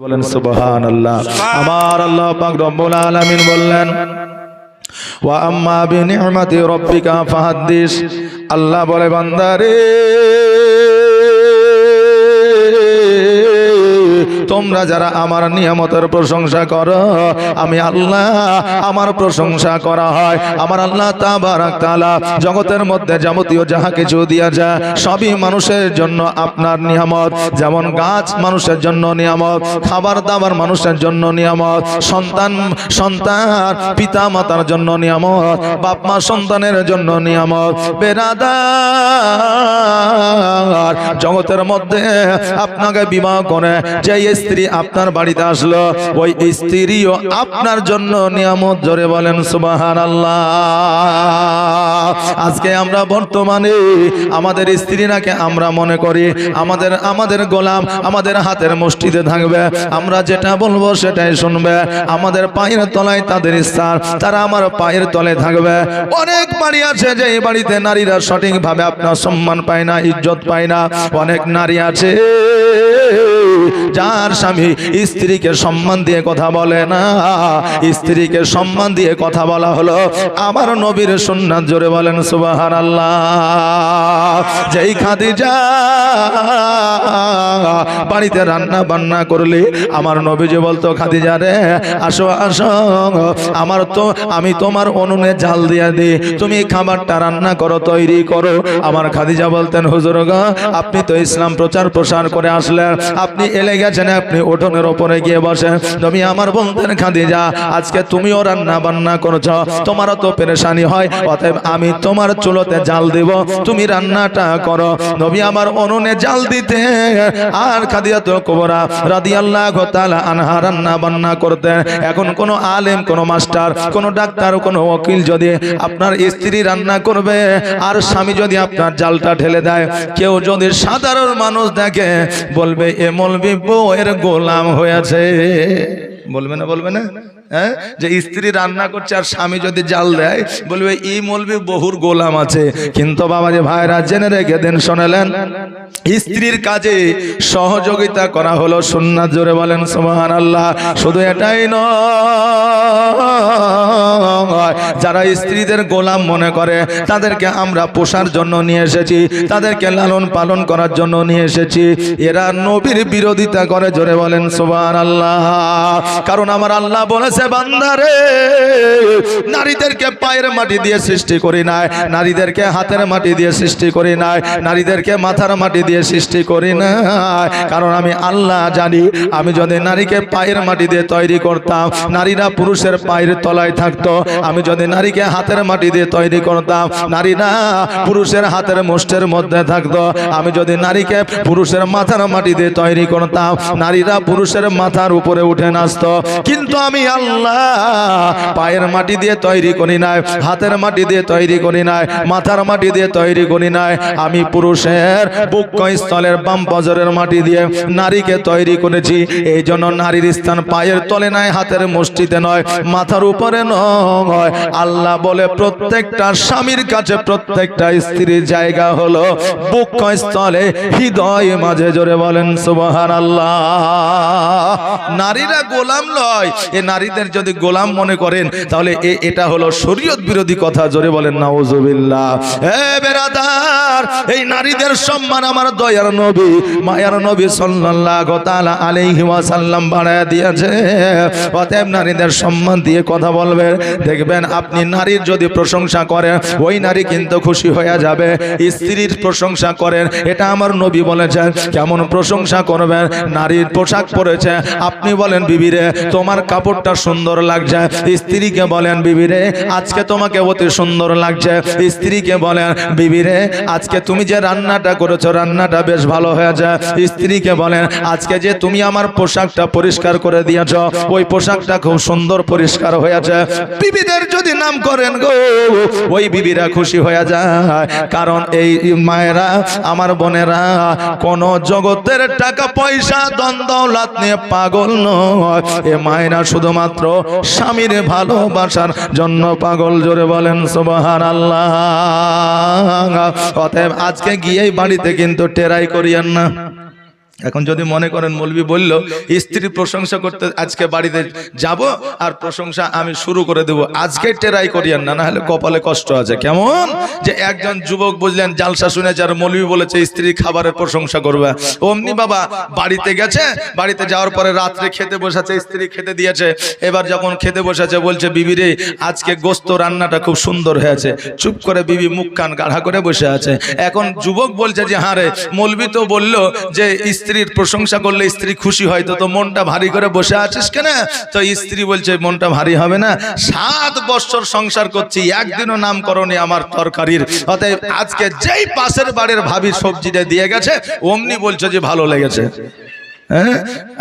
বলেন সুবহান আল্লাহ আমার আল্লাহ পাক রব্বুল আলামিন বললেন, ওয়া আম্মা বিনি'মাতি রাব্বিকা, ফাহাদ্দিস। আল্লাহ বলে বান্দারে তোমরা যারা আমার নিয়ামতের প্রশংসা করো, আমি আল্লাহ আমার প্রশংসা করা হয়। আমার আল্লাহ তাআলা জগতের মধ্যে যাবতীয় যাহা কিছু দিয়া যায় সবই মানুষের জন্য আপনার নিয়ামত। যেমন গাছ মানুষের জন্য নিয়ামত, খাবার দাবার মানুষের জন্য নিয়ামত, সন্তান সন্তান পিতা মাতার জন্য নিয়ামত বাপ মা সন্তানের জন্য নিয়ামত। বেরাদার, জগতের মধ্যে আপনাকে বিবাহ করে যে স্ত্রী আপনার বাড়িতে আসলো, ওই স্ত্রীও আপনার জন্য নিয়ামত জোরে বলেন সুবাহান আল্লাহ আজকে আমরা বর্তমানে আমাদের স্ত্রী স্ত্রীরাকে আমরা মনে করি, আমাদের আমাদের গোলাম আমাদের হাতের মুষ্টিতে থাকবে। আমরা যেটা বলব সেটাই শুনবে। আমাদের পায়ের তলায় তাদের স্থান, তারা আমার পায়ের তলে থাকবে। অনেক বাড়ি আছে যে এই বাড়িতে নারীরা সঠিকভাবে আপনার সম্মান পায় না, ইজ্জত পায় না। অনেক নারী আছে যার স্বামী স্ত্রীকে সম্মান দিয়ে কথা বলে না, স্ত্রীকে সম্মান দিয়ে কথা বলা হলো, আমার নবীর সুন্নাত জোরে বলেন সুবাহান আল্লাহ যেই খাদিজা বাড়িতে রান্না বান্না করলে, আমার নবীজি বলতো, খাদিজা রে, আসো আসো, আমার তো, আমি তোমার অনুনে জাল দিয়ে দিই, তুমি খাবারটা রান্না করো, তৈরি করো। আমার খাদিজা বলতেন হুজুরগা আপনি তো ইসলাম প্রচার প্রসার করে আসলেন, আপনি এলে গেছেন আপনি উঠোনের ওপরে গিয়ে বসেন। তুমি আমার বলতেন খাদিজা আজকে তুমিও রান্না বান্না করছ, তোমারও তো পেরেশানি হয়, অতএব আমি তোমার চুলোতে জাল দিব, তুমি রান্নাটা করো। নবী আমার উনুনে জাল দিতে, আর খাদিজা তো কোবরা রাদিয়াল্লাহু তাআলা আনহা রান্না বান্না করতেন। এখন কোন আলেম, কোন মাস্টার, কোন ডাক্তার, কোন ওকিল যদি আপনার স্ত্রী রান্না করবে, আর স্বামী যদি আপনার জালটা ঢেলে দেয়, কেউ যদি সাধারণ মানুষ দেখে, বলবে, এ মলবি বউয়ের গোলাম হয়েছে। বলবে না বলবে না? হ্যাঁ? যে স্ত্রী রান্না করছে আর স্বামী যদি জাল দেয়, বলবে এই মলবি, বহুর গোলাম আছে। কিন্তু বাবা যে ভাইরা জেনে রেখে দেন, শোনালেন, স্ত্রীর কাজে সহযোগিতা করা হলো সুন্নাত, জোরে বলেন সুবহান আল্লাহ শুধু এটাই নয়, যারা স্ত্রীদের গোলাম মনে করে, তাদেরকে আমরা পোষার জন্য নিয়ে এসেছি, তাদেরকে লালন পালন করার জন্য নিয়ে এসেছি। এরা নবীর বিরোধিতা করে, জোরে বলেন সুবহান আল্লাহ কারণ আমার আল্লাহ বলেছে বান্দারে। নারীদেরকে পায়ের মাটি দিয়ে সৃষ্টি করি নাই, নারীদেরকে হাতের মাটি দিয়ে সৃষ্টি করি নাই, নারীদেরকে মাথার মাটি দিয়ে সৃষ্টি করি নাই। কারণ আমি আল্লাহ জানি, আমি যদি নারীকে পায়ের মাটি দিয়ে তৈরি করতাম, নারীরা পুরুষের পায়ের তলায় থাকতো, আমি যদি নারীকে হাতের মাটি দিয়ে তৈরি করতাম, নারীরা পুরুষের হাতের মুষ্টের মধ্যে থাকতো, আমি যদি নারীকে পুরুষের মাথার মাটি দিয়ে তৈরি করতাম, নারীরা পুরুষের মাথার উপরে উঠে নাচতো। কিন্তু আমি আল্লাহ পায়ের মাটি দিয়ে তৈরি করি নাই, হাতের মাটি দিয়ে তৈরি করি নাই, মাথার মাটি দিয়ে তৈরি করি নাই। আমি পুরুষের বুকস্থলের বাম বজরের মাটি দিয়ে নারীকে তৈরি করেছি। এই জন্য নারীর স্থান পায়ের তলে নাই, হাতের মুষ্টিতে নয়, মাথার উপরে নয়। আল্লাহ বলে, প্রত্যেকটা স্বামীর কাছে প্রত্যেকটা স্ত্রীর জায়গা হলো বুকস্থলে হৃদয় মাঝে। জোরে বলেন সুবহান আল্লাহ নারীরা গোলাম নয়। এ নারীদের যদি গোলাম মনে করেন, তাহলে এ, এটা হলো শরীয়ত বিরোধী কথা। জোরে বলেন, নাউজুবিল্লাহ। হে বেরাদার, এই নারীদের সম্মান আমার দয়ার নবী, মায়ার নবী সাল্লাল্লাহু তাআলা আলাইহি ওয়াসাল্লাম বাড়ায় দিয়েছে। অতএব নারীদের সম্মান দিয়ে কথা বলবেন দেখবেন আপনি নারীর যদি প্রশংসা করেন, ওই নারী কিন্তু খুশি হয়ে যাবে। স্ত্রীর প্রশংসা করেন, এটা আমার নবী বলেছেন। কেমন প্রশংসা করবেন? নারীর পোশাক পরেছে, আপনি বলেন, বিবিরে, তোমার কাপড়টা সুন্দর লাগছে। স্ত্রীকে বলেন, বিবিরে, আজকে তোমাকে অতি সুন্দর লাগছে। স্ত্রীকে বলেন, বিবিরে, আজকে তুমি যে রান্নাটা করেছ, রান্নাটা বেশ ভালো হয়েছে। স্ত্রীকে বলেন, আজকে যে তুমি আমার পোশাকটা পরিষ্কার করে দিয়েছ, ওই পোশাকটা খুব সুন্দর পরিষ্কার হয়েছে। বিবিদের যদি নাম করেন গো, ওই বিবিরা খুশি হয়ে যায়। কারণ এই মায়েরা, আমার বোনেরা, কোন জগতের টাকা পয়সা দ্বন্দ্বলাত নিয়ে পাগল নয় এ মায়েরা শুধুমাত্র স্বামীর ভালোবাসার জন্য পাগল জোরে বলেন সুবহান আল্লাহ অতএব আজকে গিয়েই বাড়িতে কিন্তু টেরাই করিয়েন না। এখন যদি মনে করেন মৌলবি বলল, স্ত্রী প্রশংসা করতে আজকে বাড়িতে যাব আর প্রশংসা আমি শুরু করে দেব। আজকে টেরাই করিয়েন না হলে কপালে কষ্ট আছে। কেমন? যে একজন যুবক বুঝলেন, জালসা শুনেছে আর মৌলবি বলেছে, স্ত্রী খাবারের প্রশংসা করবে। অমনি বাবা বাড়িতে গেছে, বাড়িতে যাওয়ার পরে রাত্রে খেতে বসেছে, স্ত্রী খেতে দিয়েছে। এবার যখন খেতে বসেছে, বলছে, বিবি রে, আজকে গোস্ত রান্নাটা খুব সুন্দর হয়েছে। চুপ করে বিবি মুখ কান গাঢ়া করে বসে আছে। এখন যুবক বলছে যে হ্যাঁ রে। মৌলবি তো বলল যে স্ত্রীর প্রশংসা করলে স্ত্রী খুশি হয়, তো তো মনটা ভারী করে বসে আছিস কেন? তো স্ত্রী বলছে, মনটা ভারী হবে না। সাত বছর সংসার করছি, একদিনও নাম করনি আমার তরকারির। অতএব আজকে যেই পাশের বাড়ির ভাবি সবজিটা দিয়ে গেছে, অমনি বলছো যে ভালো লেগেছে। হ্যাঁ?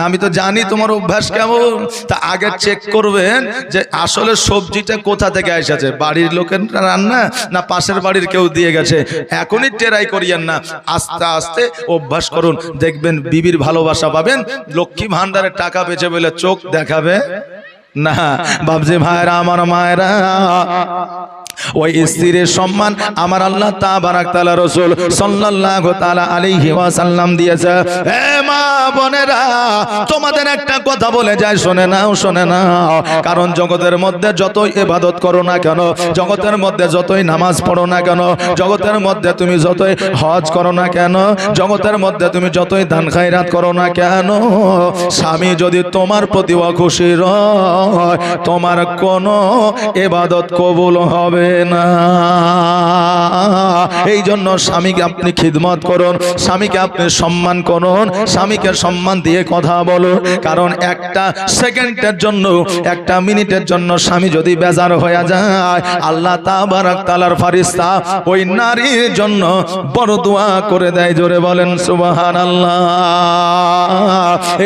আমি তো জানি তোমার অভ্যাস কেমন। তা আগে চেক করবেন যে আসলে সবজিটা কোথা থেকে এসেছে। বাড়ির লোকের রান্না না পাশের বাড়ির কেউ দিয়ে গেছে? এখনই টেরাই করিয়েন না। আস্তে আস্তে অভ্যাস করুন। দেখবেন বিবির ভালোবাসা পাবেন। লক্ষ্মী ভান্ডারের টাকা বেঁচে বলে চোখ দেখাবে না। বাবজি ভাইরা, আমার মায়েরা। ওই স্ত্রীর সম্মান আমার আল্লাহ তাবারাক তাআলা রাসূল সাল্লাল্লাহু তাআলা আলাইহি ওয়াসাল্লাম দিয়েছে হে মা বোনেরা তোমাদের একটা কথা বলে যায় শুনে নাও শুনে নাও। কারণ জগতের মধ্যে যতই ইবাদত করো না কেন জগতের মধ্যে যতই নামাজ পড়ো না কেন জগতের মধ্যে তুমি যতই হজ করো না কেন জগতের মধ্যে তুমি যতই দান খায়রাত করো না কেন স্বামী যদি তোমার প্রতি অখুশি রয় তোমার কোনো এবাদত কবুল হবে এই জন্য স্বামীকে আপনি খিদমত করুন, স্বামীকে আপনি সম্মান করুন, স্বামীকে সম্মান দিয়ে কথা কারণ একটা সেকেন্ডের জন্য, একটা মিনিটের জন্য স্বামী যদি বেজার হয়ে যায়, আল্লাহ তালার ফারিস্তা ওই নারীর জন্য বড় দোয়া করে দেয়। জোরে বলেন সুবাহান আল্লাহ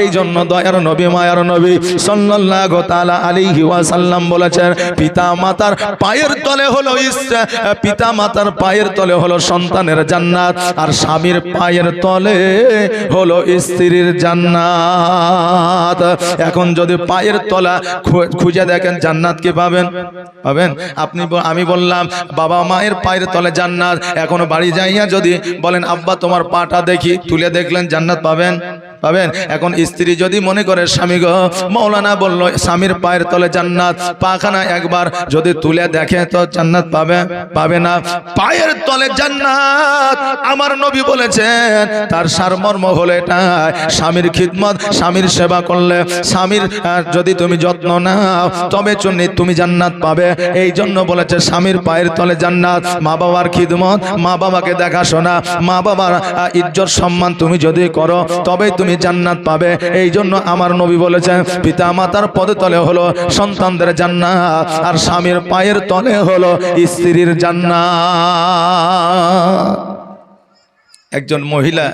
এই জন্য দয়ার নবী, মায়ার নবী সাল্লাল্লাহু তাআলা আলাইহি ওয়াসাল্লাম বলেছেন পিতা মাতার পায়ের তলে হলো পিতা মাতার পায়ের তলে হলো সন্তানের জান্নাত, আর স্বামীর পায়ের তলে হলো স্ত্রীর জান্নাত। এখন যদি পায়ের তলা খুঁজে দেখেন জান্নাত কি পাবেন? পাবেন? আপনি আমি বললাম, বাবা মায়ের পায়ের তলে জান্নাত, এখন বাড়ি যাইয়া যদি বলেন, আব্বা, তোমার পাটা দেখি, তুলে দেখলেন, জান্নাত পাবেন? পাবেন। এখন স্ত্রী যদি মনে করে স্বামী গো মৌলানা বলল স্বামীর পায়ের তলে জান্নাত পাখানা একবার যদি তুলে দেখে তো জান্নাত পাবে পাবে না। পায়ের তলে জান্নাত আমার নবী বলেছেন তার সারমর্ম হলো এটা স্বামীর খিদমত স্বামীর সেবা করলে স্বামীর যদি তুমি যত্ন নাও তবে চুন্নি তুমি জান্নাত পাবে। এই জন্য বলেছে স্বামীর পায়ের তলে জান্নাত মা বাবার খিদমত মা বাবাকে দেখাশোনা মা বাবার ইজ্জত সম্মান তুমি যদি করো তবেই তুমি জান্নাত পাবে। এই জন্য আমার নবী বলেছেন পিতা মাতার পদে তলে হলো সন্তানদের জান্নাত, আর স্বামীর পায়ের তলে হলো স্ত্রীর জান্নাত। একজন মহিলা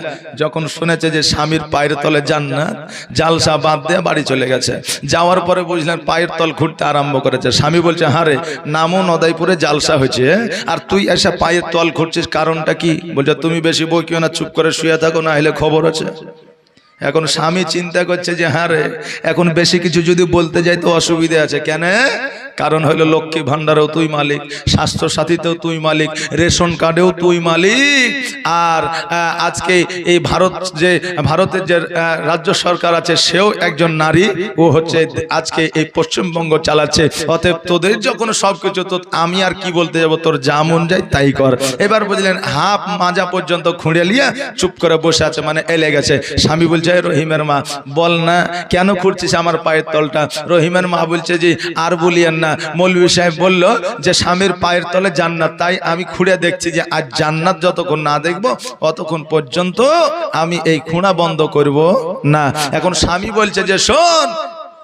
যখন শুনেছে যে স্বামীর পায়ের তলে জান্নাত, জালসা বাদ দিয়ে বাড়ি চলে গেছে। যাওয়ার পরে বুঝলেন পায়ের তল ঘুরতে আরম্ভ করেছে। স্বামী বলছে হারে নামও নদাইপুরে জালসা হয়েছে, আর তুই এসে পায়ের তল ঘুরছিস, কারণটা কি? বলছে, তুমি বেশি বকিও না, চুপ করে শুয়ে থাকো না হলে খবর আছে। এখন স্বামী চিন্তা করছে যে হ্যাঁ রে এখন বেশি কিছু যদি বলতে যাই তো অসুবিধা আছে। কেন? কারণ হলো লক্ষ্মী ভান্ডারেও তুই মালিক স্বাস্থ্য সাথীতেও তুই মালিক রেশন কার্ডেও তুই মালিক। আর আজকে এই ভারত যে ভারতের যে রাজ্য সরকার আছে সেও একজন নারী ও হচ্ছে আজকে এই পশ্চিমবঙ্গ চালাচ্ছে। অতএব তোদের যখন সবকিছু তো আমি আর কি বলতে যাব তোর যা মন যায় তাই কর। এবার বুঝলেন হাফ মাজা পর্যন্ত খুঁড়ে লিয়ে চুপ করে বসে আছে মানে এলে গেছে স্বামী বলছে "এ রহিমের মা, বল না, কেন খুঁড়ছিস আমার পায়ের তলটা? রহিমের মা বলছে যে, আর বলিয়েন না। মৌলভী সাহেব বলল যে, স্বামীর পায়ের তলে জান্নাত। তাই আমি খুঁড়ে দেখছি যে, আজ জান্নাত যতক্ষণ না দেখব, অতক্ষণ পর্যন্ত আমি এই খুঁড়া বন্ধ করব না। এখন স্বামী বলছে যে, শোন,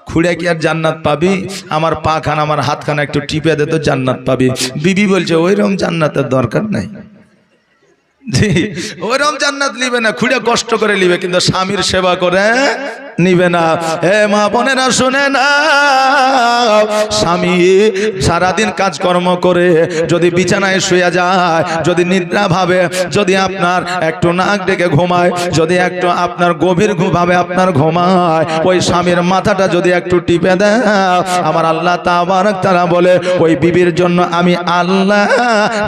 খুঁড়ে কি আর জান্নাত পাবি? আমার পা খান আমার হাত খান একটু টিপে দে তো জান্নাত পাবি। বিবি বলছে, ওইরকম জান্নাতের দরকার নাই। জি। ওরম জান্নাত লিবে না খুঁড়ে কষ্ট করে লিবে কিন্তু স্বামীর সেবা করে নিবে না। হে মা বোনেরা, শুনে না স্বামী সারাদিন কাজকর্ম করে যদি বিছানায় শুয়ে যায়, যদি নিদ্রা ভাবে, যদি আপনার একটু নাক ডেকে ঘুমায়, যদি একটু আপনার গভীর ঘুম ভাবে আপনার ঘুমায়, ওই স্বামীর মাথাটা যদি একটু টিপে দেয়, আমার আল্লাহ তাবারক তারা বলে, ওই বিবির জন্য আমি আল্লাহ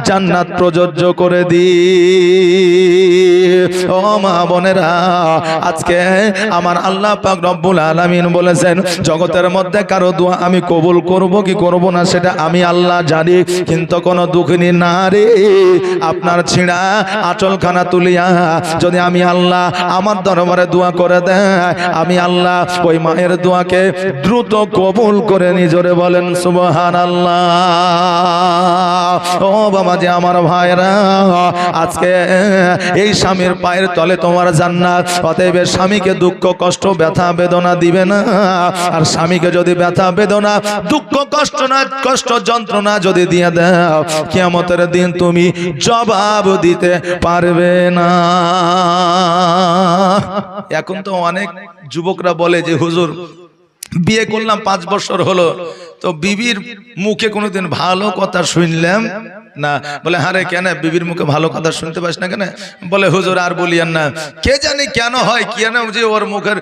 জান্নাত প্রযোজ্য করে দিই। ও মা বোনেরা, আজকে আমার আল্লাহ পাক রব্বুল আলামিন বলেছেন, জগতের মধ্যে কারও দোয়া আমি কবুল করব কি করব না সেটা আমি আল্লাহ জানি, কিন্তু কোনো দুঃখিনী নারী আপনার ছিঁড়া আচলখানা তুলিয়া যদি আমি আল্লাহ আমার দরবারে দোয়া করে দেয়, আমি আল্লাহ ওই মায়ের দোয়াকে দ্রুত কবুল করে নিজরে বলেন সুবহান আল্লাহ ও বাবা যে আমার ভাইরা, আজকে এই স্বামীর পায়ের তলে তোমার জান্নাত, অতএব স্বামীকে দুঃখ কষ্ট ব্যথা বেদনা দিবে না। আর স্বামীকে যদি ব্যথা বেদনা, দুঃখ, কষ্ট না, কষ্ট, যন্ত্রণা যদি দিয়ে দাও, কিয়ামতের দিন তুমি জবাব দিতে পারবে না। এখন তো অনেক যুবকরা বলে যে, হুজুর, বিয়ে করলাম পাঁচ বছর হলো। তো বিবির মুখে কোনোদিন ভালো কথা শুনলাম না। বলে হারে কেন বিবির মুখে ভালো কথা শুনতে পাস না কেন? বলে হুজুর আর বলিয়ান না। কে জানি কেন হয় কেন যে ওর মুখের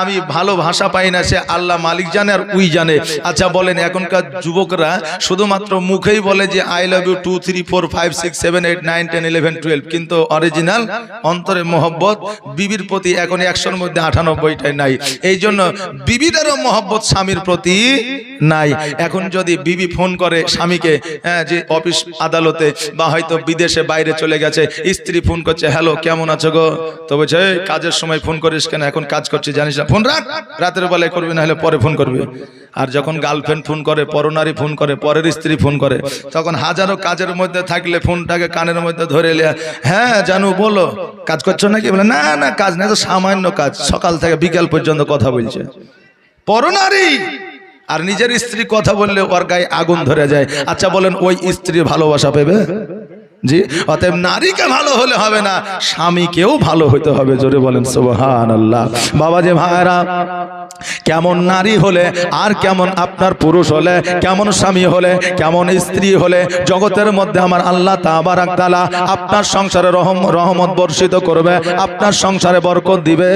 আমি ভালো ভাষা পাই না সে আল্লাহ মালিক জানে আর উই জানে। আচ্ছা বলেন এখনকার যুবকরা শুধুমাত্র মুখেই বলে যে I love you two three four five six seven eight nine ten eleven twelve. কিন্তু অরিজিনাল অন্তরে মোহব্বত বিবির প্রতি এখন একশোর মধ্যে আটানব্বইটাই নাই। এই জন্য বিবিদেরও মহব্বত স্বামীর প্রতি নাই। এখন যদি বিবি ফোন করে স্বামীকে হ্যাঁ, যে অফিস আদালতে বা হয়তো বিদেশে বাইরে চলে গেছে, স্ত্রী ফোন করছে, হ্যালো, কেমন আছো গো? তো বলছে কাজের সময় ফোন করিস কেন? এখন কাজ করছি, জানিস না। ফোন রাখ, রাতের বেলায় করবি না হলে পরে ফোন করবি। আর যখন গার্লফ্রেন্ড ফোন করে, পরনারী ফোন করে, পরের স্ত্রী ফোন করে, তখন হাজারো কাজের মধ্যে থাকলে ফোনটাকে কানের মধ্যে ধরে লিয়া হ্যাঁ জানু, বলো। কাজ করছ নাকি? বলে, না না, কাজ না তো সামান্য কাজ। সকাল থেকে বিকাল পর্যন্ত কথা বলছে। পরনারী! আর নিজের স্ত্রী কথা বললে ওর গায়ে আগুন ধরে যায়। আচ্ছা বলেন, ওই স্ত্রী ভালোবাসা পেবে? জি, অতএব নারীকে ভালো হলে হবে না, স্বামীকেও ভালো হতে হবে, জোরে বলেন সুবহান আল্লাহ বাবা যে ভাইরা কেমন নারী হলে আর কেমন আপনার পুরুষ হলে, কেমন স্বামী হলে, কেমন স্ত্রী হলে, জগতের মধ্যে আমার আল্লাহ তাবারাক তাআলা আপনার সংসারে রহম, রহমত বর্ষিত করবে, আপনার সংসারে বরকত দিবে।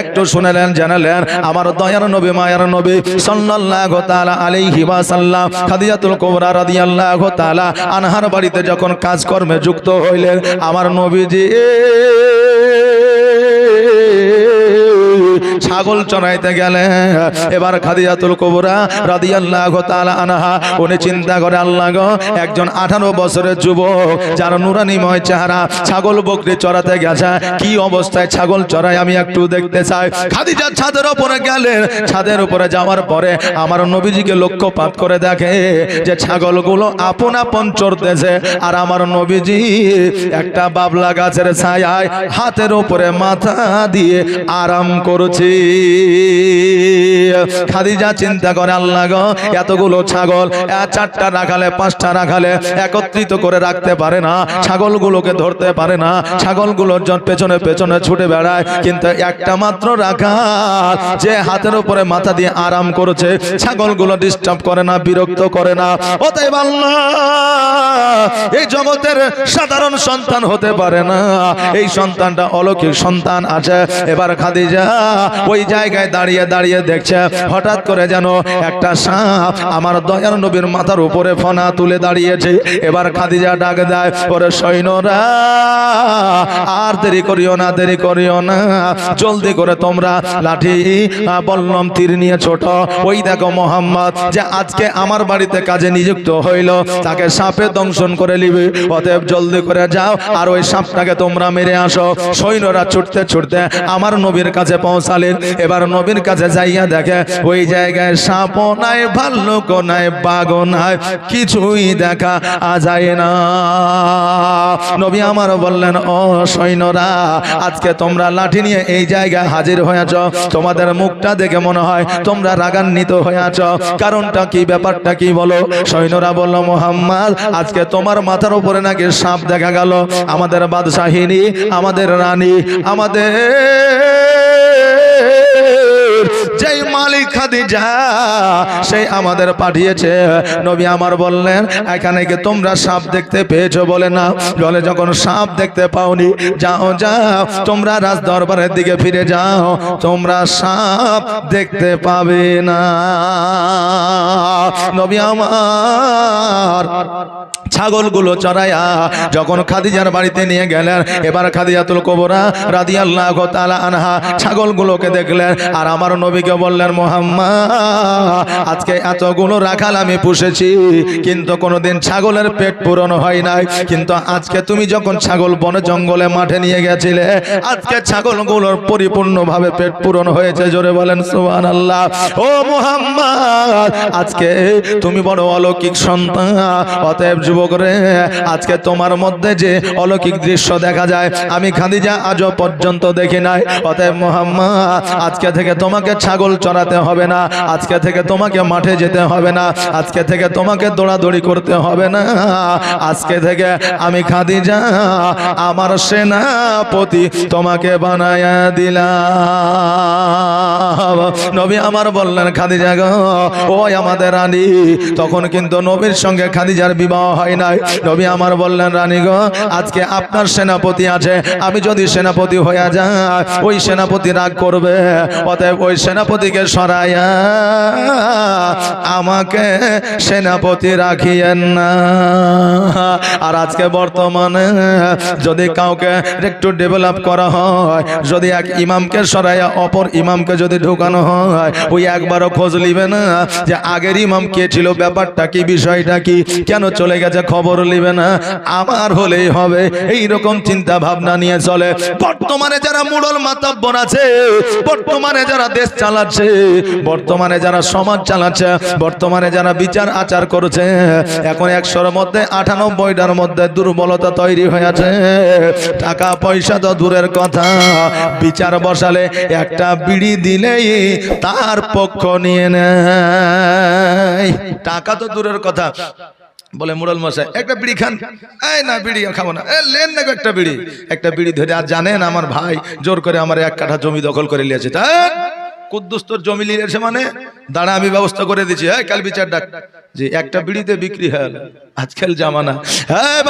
একটু শুনেলেন, জানালেন, আমার দয়ার নবী, মায়ার নবী সাল্লাল্লাহু তাআলা আলাইহি ওয়াসাল্লাম খাদিজাতুল কুবরা রাদিয়াল্লাহু তাআলা, আনহার বাড়িতে যখন কাজকর্মে যুক্ত হইলেন। আমার নবীজি ছাগল চড়াইতে গেলে, এবার খাদিজাতুল কুবরা রাদিয়াল্লাহু তাআলা আনহা, উনি চিন্তা করে, আল্লাহ গো, একজন 18 বছরের যুবক, যার নুরানিময় চেহারা, ছাগল বকরি চড়াতে গেছে, কি অবস্থায় ছাগল চড়ায় আমি একটু দেখতে চাই। খাদিজা ছাদের উপরে গেলেন ছাদের উপরে যাওয়ার পরে আমার নবীজিকে লক্ষ্যপাত করে দেখে যে ছাগলগুলো আপন আপন চড়তেছে, আর আমার নবীজি একটা বাবলা গাছের ছায়ায় হাতের উপরে মাথা দিয়ে আরাম করছি। খাদিজা চিন্তা করে, আল্লাহ গো, এতগুলো ছাগল চারটা রাখালে পাঁচটা রাখালে একত্রিত করে রাখতে পারে না, ছাগলগুলোকে ধরতে পারে না, ছাগলগুলোর জন পেছনে পেছনে ছুটে বেড়ায়, কিন্তু একটা মাত্র রাখা যে হাতের উপরে মাথা দিয়ে আরাম করেছে, ছাগলগুলো ডিস্টার্ব করে না, বিরক্ত করে না। আল্লাহ, এই জগতের সাধারণ সন্তান হতে পারে না। এই সন্তানটা অলৌকিক সন্তান আছে। এবার খাদিজা ওই জায়গায় দাঁড়িয়ে দাঁড়িয়ে দেখছে, হঠাৎ করে যেন একটা সাপ আমার দয়ার নবীর মাথার উপরে ফনা তুলে দাঁড়িয়েছে। এবার খাদিজা ডাক দেয় পরে সৈন্যরা, আর দেরি করিও না, দেরি করিও না। জলদি করে তোমরা লাঠি বল্লম তীর নিয়ে ছোট। ওই দেখো মোহাম্মদ, যে আজকে আমার বাড়িতে কাজে নিযুক্ত হইল, তাকে সাপে দংশন করে নিবে। অতএব জলদি করে যাও, আর ওই সাপটাকে তোমরা মেরে আসো। সৈন্যরা ছুটতে ছুটতে আমার নবীর কাছে পৌঁছালেন। এবার নবীর কাছে যাইয়া দেখে, ওই জায়গায় সাপও নাই ভাল্লুক নাই, বাঘও নাই, কিছুই দেখা যায় না। নবী আমার বললেন, ও সৈন্যরা, আজকে তোমরা লাঠি নিয়ে এই জায়গায় হাজির হয়েছ। তোমাদের মুখটা দেখে মনে হয় তোমরা রাগান্বিত হয়েছ। কারণটা কি, ব্যাপারটা কি বলো? সৈন্যরা বলল, মোহাম্মদ, আজকে তোমার মাথার উপরে নাকি সাপ দেখা গেল। আমাদের বাদশাহিনী, আমাদের রানী, আমাদের মালিক খাদিজা সেই আমাদের পাঠিয়েছে। নবী আমার বললেন, এখানে কি তোমরা সাপ দেখতে পেয়েছ? বলে, না। বলে, যখন সাপ দেখতে পাওনি, যাও যাও, তোমরা রাজ দরবারের দিকে ফিরে যাও। তোমরা সাপ দেখতে পাবে না। নবী আমার ছাগলগুলো চড়াইয়া যখন খাদিজার বাড়িতে নিয়ে গেলেন, এবার খাদিজাতুল কবরা রাদিয়াল্লাহু তাআলা আনহা ছাগলগুলোকে দেখলেন আর আমার নবীকে বললেন, মোহাম্মদ আজকে এতগুলো রাখাল আমি পুষেছি, কিন্তু কোনোদিন ছাগলের পেট পূরণ হয় নাই। কিন্তু আজকে তুমি যখন ছাগল বনে জঙ্গলে মাঠে নিয়ে গেছিলে, আজকে ছাগলগুলোর পরিপূর্ণভাবে পেট পূরণ হয়েছে, জোরে বলেন সুবহানাল্লাহ। ও মোহাম্মদ, আজকে তুমি বড় অলৌকিক সন্তান, অতএব যুবক রে, আজকে তোমার মধ্যে যে অলৌকিক দৃশ্য দেখা যায়, আমি খাদিজা আজও পর্যন্ত দেখি নাই। অতএব মোহাম্মদ, আজকে থেকে তোমাকে ছাগল চড়াতে হবে না, আজকে থেকে তোমাকে মাঠে যেতে হবে না। আজকে থেকে তোমাকে দৌড়াদৌড়ি করতে হবে না। আজকে থেকে আমি খাদিজা, আমার সেনাপতি তোমাকে বানায়া দিলাম। নবী আমার বললেন, খাদিজা গো ওই আমাদের রানী। তখন কিন্তু নবীর সঙ্গে খাদিজার বিবাহ হয় নাই। নবী আমার বললেন, রানী গো, আজকে আপনার সেনাপতি আছে। আমি যদি সেনাপতি হয়ে যাই, ওই সেনাপতি রাগ করবে। অতএব ওই সেনাপতিকে সরাইয়া আমাকে সেনাপতি রাখিয়েন না। আর আজকে বর্তমানে যদি কাউকে একটু ডেভেলপ করা হয়, যদি এক ইমামকে সরাইয়া অপর ইমামকে যদি ঢোকানো হয়, ওই একবারও খোঁজ নিবে না যে আগের ইমাম কে ছিল, ব্যাপারটা কি, বিষয়টা কি, কেন চলে গেছে, খবর নিবে না। আমার হলেই হবে এই রকম চিন্তা ভাবনা নিয়ে চলে। বর্তমানে যারা মুড়ল মাতাব্বর আছে, বর্তমানে যারা দেশ চালাচ্ছে, বর্তমানে যারা সমাজ চালাচ্ছে। বর্তমানে যারা বিচার আচার করছে, এখন একশোর মধ্যে আটানব্বইটার মধ্যে দুর্বলতা তৈরি হয়েছে টাকা পয়সা তো দূরের কথা। বিচার বসালে একটা বিড়ি দিলেই তার পক্ষ নিয়ে নেয়। টাকা তো দূরের কথা। বলে মুরল মশাই, একটা বিড়ি খান। এই না, বিড়ি খাব না। এ, লেন না একটা বিড়ি। একটা বিড়ি ধরে, আর জানেন আমার ভাই জোর করে আমার এক কাঠা জমি দখল করে নিয়েছে তা কুদ্দুস তোর জমি নিয়েছে মানে দাঁড়া, আমি ব্যবস্থা করে দিচ্ছি। হ্যাঁ কাল বিচার ডাক। যে একটা বিড়িতে বিক্রি হয়। আজকাল জামানা। হ্যাঁ